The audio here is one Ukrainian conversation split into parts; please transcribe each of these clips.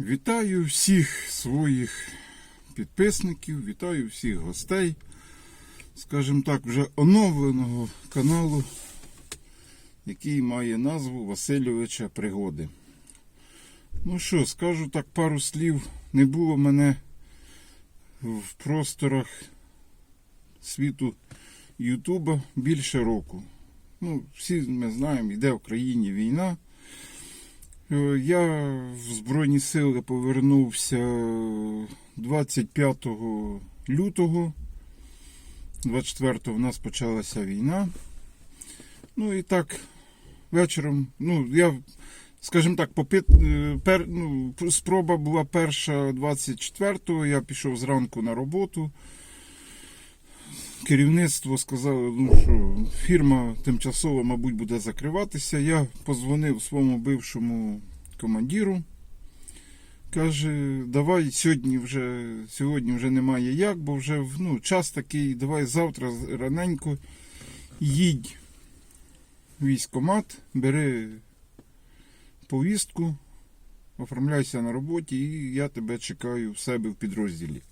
Вітаю всіх своїх підписників, вітаю всіх гостей, скажімо так, вже оновленого каналу, який має назву Васильовича Пригоди. Ну що, скажу так пару слів, не було мене в просторах світу Ютуба більше року. Ну, всі ми знаємо, йде в країні війна. Е, Я в Збройні Сили повернувся 25 лютого. 24-го в нас почалася війна. Ну і так, вечором, ну, я, скажімо так, попит, е, пер, ну, спроба була перша 24-го, я пішов зранку на роботу. Керівництво сказало, ну, що фірма тимчасово, мабуть, буде закриватися. Я позвонив своєму бившому командиру. Каже, давай сьогодні вже, сьогодні вже немає як, бо вже ну, час такий, давай завтра раненько їдь в військкомат, бери повістку, оформляйся на роботі, і я тебе чекаю в себе в підрозділі.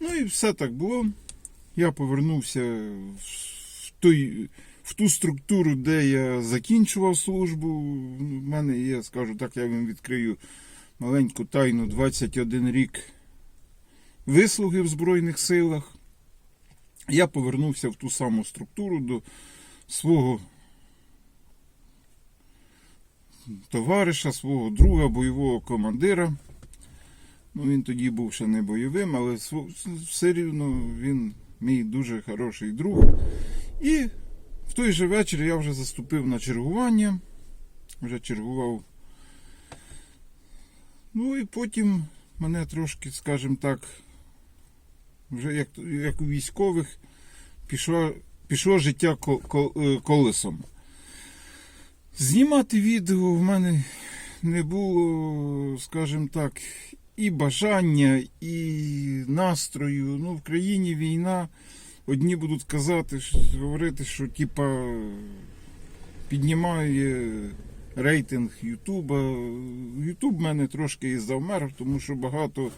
Ну і все так було. Я повернувся в, той, в ту структуру, де я закінчував службу. У мене є, скажу так, я вам відкрию маленьку тайну 21 рік вислуги в Збройних силах. Я повернувся в ту саму структуру до свого товариша, свого друга, бойового командира. Ну, він тоді був ще не бойовим, але все рівно він мій дуже хороший друг. І в той же вечір я вже заступив на чергування, вже чергував. Ну і потім мене трошки, скажімо так, вже як, як у військових, пішло, пішло життя е, колесом. Знімати відео в мене не було, скажімо так, і бажання, і настрою. Ну, в країні війна. Одні будуть казати, говорити, що типа піднімає рейтинг Ютуба. Ютуб мене трошки і завмер, тому що багато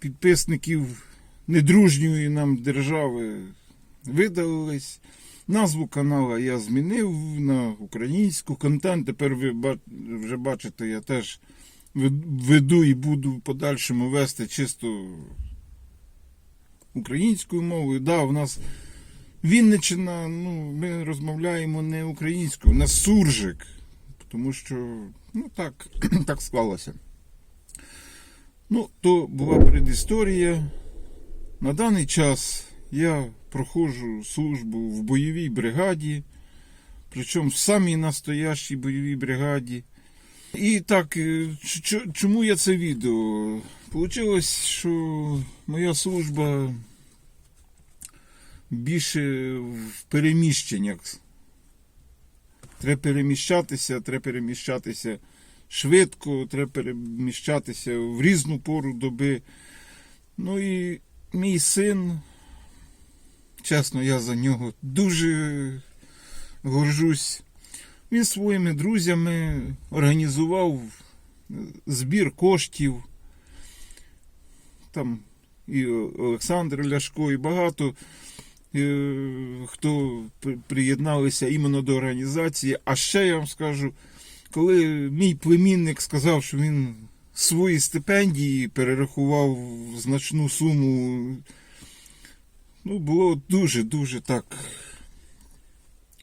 підписників недружньої нам держави видалились. Назву канала я змінив на українську. Контент тепер ви вже бачите, я теж веду і буду в подальшому вести чисто українською мовою. Да, в нас Вінниччина, ну, ми розмовляємо не українською, у суржик. Тому що, ну так, так склалося. Ну, то була предісторія. На даний час я проходжу службу в бойовій бригаді, причому в самій настоящій бойовій бригаді. І так, е, чому я це відео? Получилось, що моя служба більше в переміщеннях. Треба переміщатися, треба переміщатися швидко, треба переміщатися в різну пору доби. Ну і мій син, чесно, я за нього дуже горжусь. Він своїми друзями організував збір коштів. Там і Олександр Ляшко, і багато е, хто приєдналися іменно до організації. А ще я вам скажу, коли мій племінник сказав, що він свої стипендії перерахував значну суму, ну, було дуже-дуже так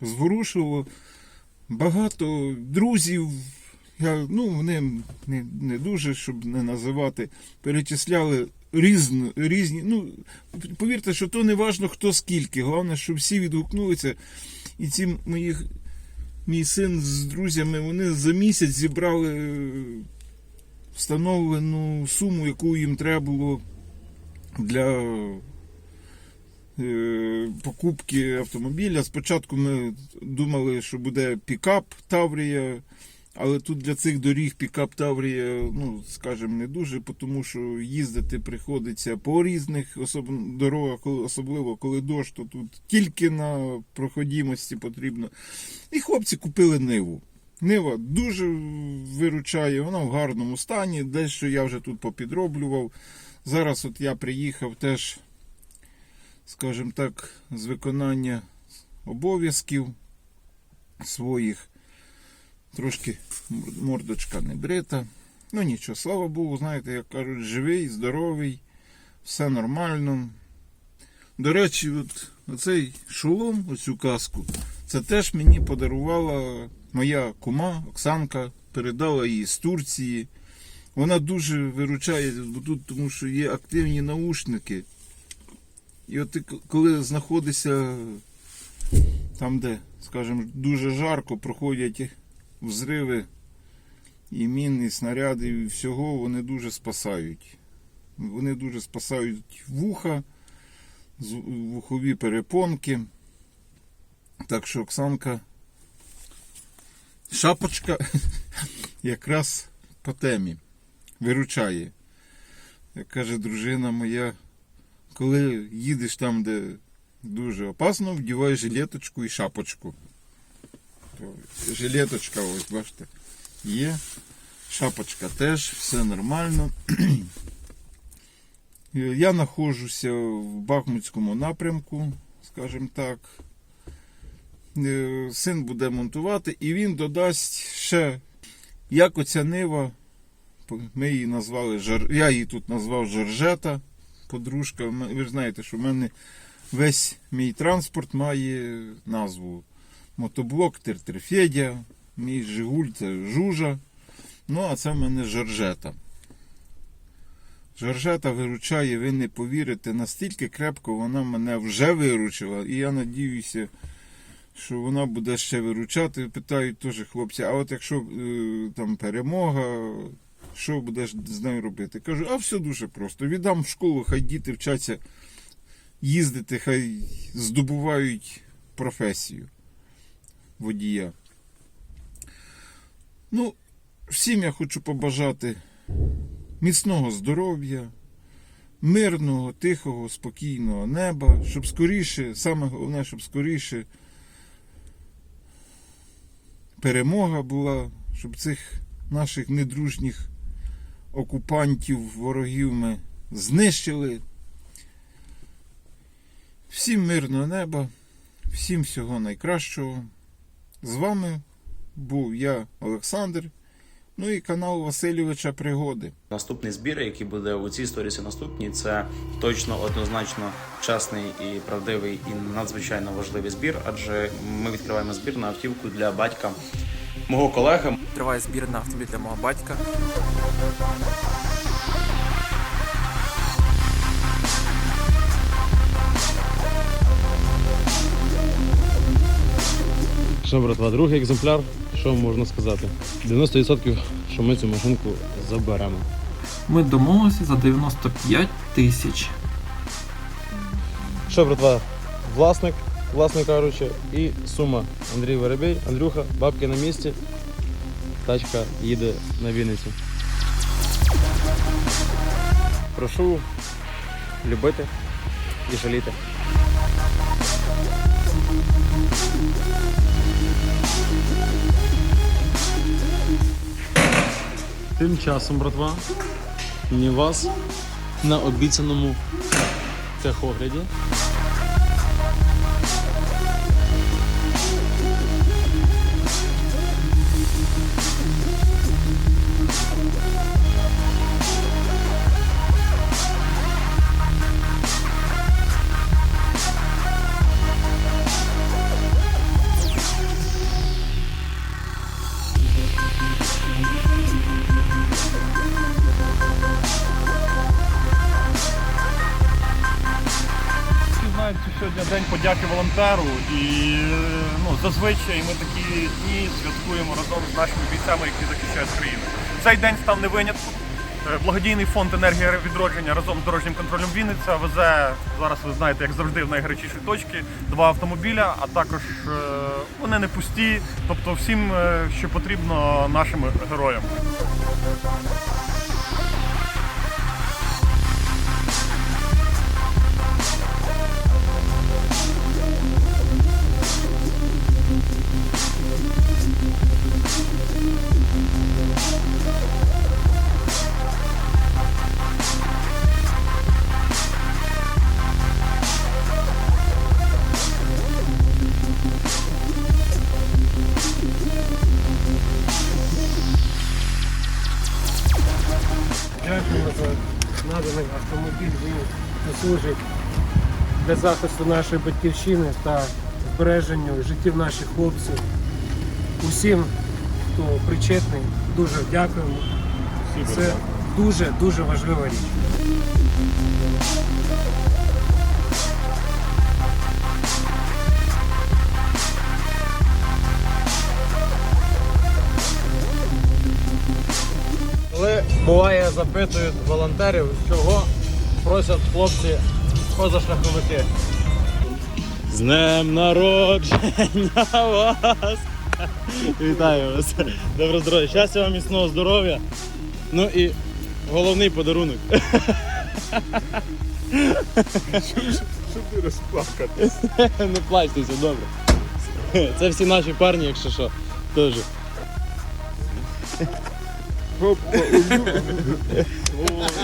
зворушило. Багато друзів, я, ну, вони не, не дуже, щоб не називати, перечисляли різно, різні. Ну, повірте, що то не важно хто скільки. Головне, щоб всі відгукнулися. І ці мої, мій син з друзями, вони за місяць зібрали е, встановлену суму, яку їм треба було для покупки автомобіля. Спочатку ми думали, що буде пікап Таврія, але тут для цих доріг пікап Таврія, ну, скажімо, не дуже, тому що їздити приходиться по різних дорогах, особливо коли дощ, то тут тільки на проходимості потрібно. І хлопці купили ниву. Нива дуже виручає, вона в гарному стані. Дещо я вже тут попідроблював. Зараз от я приїхав теж, скажімо так, з виконання обов'язків своїх. Трошки мордочка не брита. Ну нічого, слава Богу, знаєте, як кажуть, живий, здоровий, все нормально. До речі, от оцей шолом, оцю каску, це теж мені подарувала моя кума Оксанка, передала її з Турції. Вона дуже виручає тут, тому що є активні наушники. І от ти коли знаходишся там, де, скажімо, дуже жарко, проходять взриви і мін, і снаряди, і всього, вони дуже спасають. Вони дуже спасають вуха, вухові перепонки. Так що Оксанка шапочка якраз по темі виручає. Як каже дружина моя, коли їдеш там, де дуже опасно, вдівай жилеточку і шапочку. То Жилеточка, ось бачите, є. Шапочка теж, все нормально. Я знаходжуся в Бахмутському напрямку, скажімо так. Е, Син буде монтувати, і він додасть ще, як оця нива. Ми її назвали Я її тут назвав Жоржета, подружка. Ви ж знаєте, що в мене весь мій транспорт має назву мотоблок Тертерфедя, мій Жигуль це Жужа. Ну, а це в мене Жоржета. Жоржета виручає, ви не повірите, настільки крепко вона мене вже виручила. І я надіюся, що вона буде ще виручати. Питають теж хлопці, а от якщо е, там перемога, що будеш з нею робити? Кажу, а все дуже просто. Віддам в школу, хай діти вчаться їздити, хай здобувають професію водія. Ну, всім я хочу побажати міцного здоров'я, мирного, тихого, спокійного неба, щоб скоріше, саме головне, щоб скоріше перемога була, щоб цих наших недружніх окупантів, ворогів ми знищили. Всім мирного неба, всім всього найкращого. З вами був я, Олександр, ну і канал Васильовича Пригоди. Наступний збір, який буде у цій сторісі наступній, це точно однозначно чесний і правдивий і надзвичайно важливий збір, адже ми відкриваємо збір на автівку для батька мого колеги. Триває збір на автомобіль для мого батька. Що, братва, другий екземпляр, що можна сказати? 90% що ми цю машинку заберемо. Ми домовилися за 95 тисяч. Що, братва, власник, власне кажучи, і сума. Андрій Воробей, Андрюха, бабки на місці. Тачка їде на Вінницю. Прошу любити і жаліти. Тим часом, братва, мені вас на обіцяному техогляді. Подяки і ну, зазвичай ми такі дні святкуємо разом з нашими бійцями, які захищають країну. Цей день став не винятком. Е, Благодійний фонд енергія відродження разом з дорожнім контролем Вінниця везе зараз. Ви знаєте, як завжди, в найгарячіші точки два автомобіля, а також е, вони не пусті. Тобто всім, е, що потрібно нашим героям. Автомобіль. Він служить для захисту нашої батьківщини та збереженню життів наших хлопців. Усім, хто причетний, дуже дякуємо. Це дуже дуже важлива річ. Коли буває, запитують волонтерів, чого просять хлопці позашляховики. З днем народження вас! Вітаю вас! Добро здоров'я! Щастя вам міцного здоров'я! Ну і головний подарунок. Щоб не розплакати. Не плачтеся, добре. Це всі наші парні, якщо що, теж.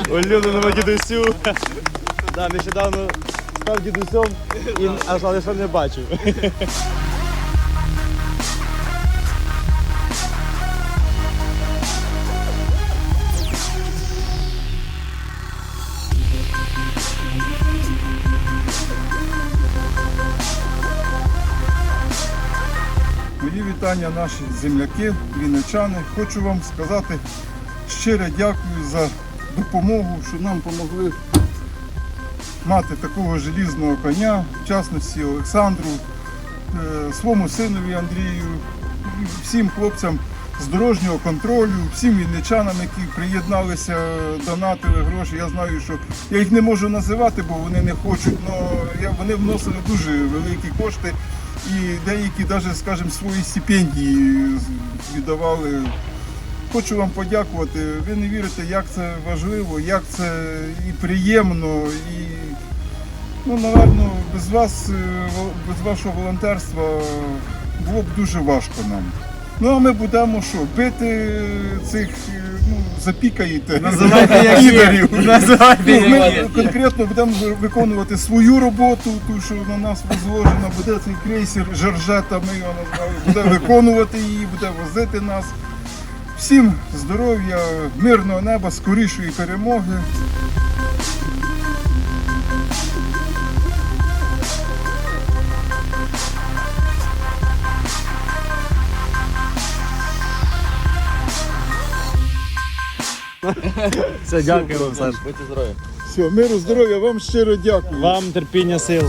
Улюбленому дідусю. Да, нещодавно став дідусем, і, аж але ще не бачив. Мої вітання наші земляки, вінничани. Хочу вам сказати щире дякую за допомогу, що нам допомогли мати такого желізного коня, в частності Олександру, е, своєму синові Андрію, всім хлопцям з дорожнього контролю, всім вінничанам, які приєдналися, донатили гроші. Я знаю, що я їх не можу називати, бо вони не хочуть, але вони вносили дуже великі кошти. І деякі навіть, скажімо, свої стипендії віддавали. Хочу вам подякувати. Ви не вірите, як це важливо, як це і приємно, і ну, напевно, без вас, е, без вашого волонтерства було б дуже важко нам. Ну а ми будемо що, бити цих, ну, запікаєте ідолів. Ну, Ми конкретно будемо виконувати свою роботу, ту, що на нас возложено, буде цей крейсер Жоржета, ми його назвали, буде виконувати її, буде возити нас. Всім здоров'я, мирного неба, скорішої перемоги. Все, дякую вам, Саш. Будьте здорові. Все, миру, здоров'я, вам щиро дякую. Вам терпіння сил.